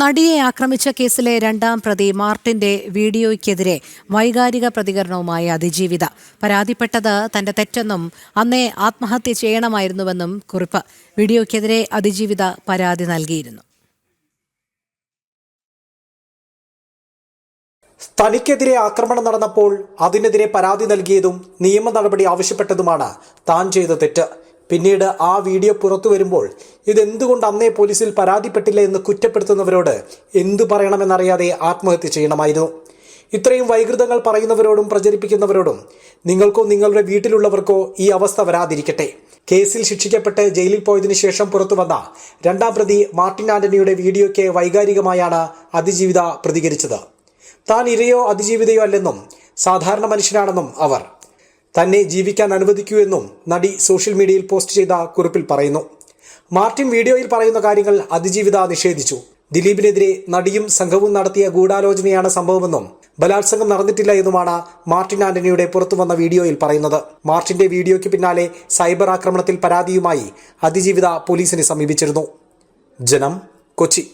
നടിയെ ആക്രമിച്ച കേസിലെ രണ്ടാം പ്രതി മാർട്ടിന്റെ വീഡിയോയ്ക്കെതിരെ വൈകാരിക പ്രതികരണവുമായി അതിജീവിത. പരാതിപ്പെട്ടത് തന്റെ തെറ്റെന്നും അന്നേ ആത്മഹത്യ ചെയ്യണമായിരുന്നുവെന്നും കുറിപ്പ്. വീഡിയോയ്ക്കെതിരെ അതിജീവിത പരാതി നൽകിയിരുന്നു. തനിക്കെതിരെ ആക്രമണം നടന്നപ്പോൾ അതിനെതിരെ പരാതി നൽകിയതും നിയമ നടപടി ആവശ്യപ്പെട്ടതുമാണ് താൻ ചെയ്ത തെറ്റ്. പിന്നീട് ആ വീഡിയോ പുറത്തു വരുമ്പോൾ ഇതെന്തുകൊണ്ട് അന്നേ പോലീസിൽ പരാതിപ്പെട്ടില്ല എന്ന് കുറ്റപ്പെടുത്തുന്നവരോട് എന്തു പറയണമെന്നറിയാതെ ആത്മഹത്യ ചെയ്യണമായിരുന്നു. ഇത്രയും വൈകൃതങ്ങൾ പറയുന്നവരോടും പ്രചരിപ്പിക്കുന്നവരോടും നിങ്ങൾക്കോ നിങ്ങളുടെ വീട്ടിലുള്ളവർക്കോ ഈ അവസ്ഥ വരാതിരിക്കട്ടെ. കേസിൽ ശിക്ഷിക്കപ്പെട്ട് ജയിലിൽ പോയതിനു ശേഷം പുറത്തു വന്ന രണ്ടാം പ്രതി മാർട്ടിൻ ആന്റണിയുടെ വീഡിയോയ്ക്ക് വൈകാരികമായാണ് അതിജീവിത പ്രതികരിച്ചത്. താൻ ഇരയോ അതിജീവിതയോ അല്ലെന്നും സാധാരണ മനുഷ്യനാണെന്നും അവർ തന്നെ ജീവിക്കാൻ അനുവദിക്കൂ എന്നും നടി സോഷ്യൽ മീഡിയയിൽ പോസ്റ്റ് ചെയ്ത കുറിപ്പിൽ പറയുന്നു. മാർട്ടിൻ വീഡിയോയിൽ പറയുന്ന കാര്യങ്ങൾ അതിജീവിത നിഷേധിച്ചു. ദിലീപിനെതിരെ നടിയും സംഘവും നടത്തിയ ഗൂഢാലോചനയാണ് സംഭവമെന്നും ബലാത്സംഗം നടന്നിട്ടില്ല എന്നുമാണ് മാർട്ടിൻ ആന്റണിയുടെ പുറത്തുവന്ന വീഡിയോയിൽ പറയുന്നത്. മാർട്ടിന്റെ വീഡിയോയ്ക്ക് പിന്നാലെ സൈബർ ആക്രമണത്തിൽ പരാതിയുമായി അതിജീവിത പോലീസിനെ സമീപിച്ചിരുന്നു. ജനം കൊച്ചി.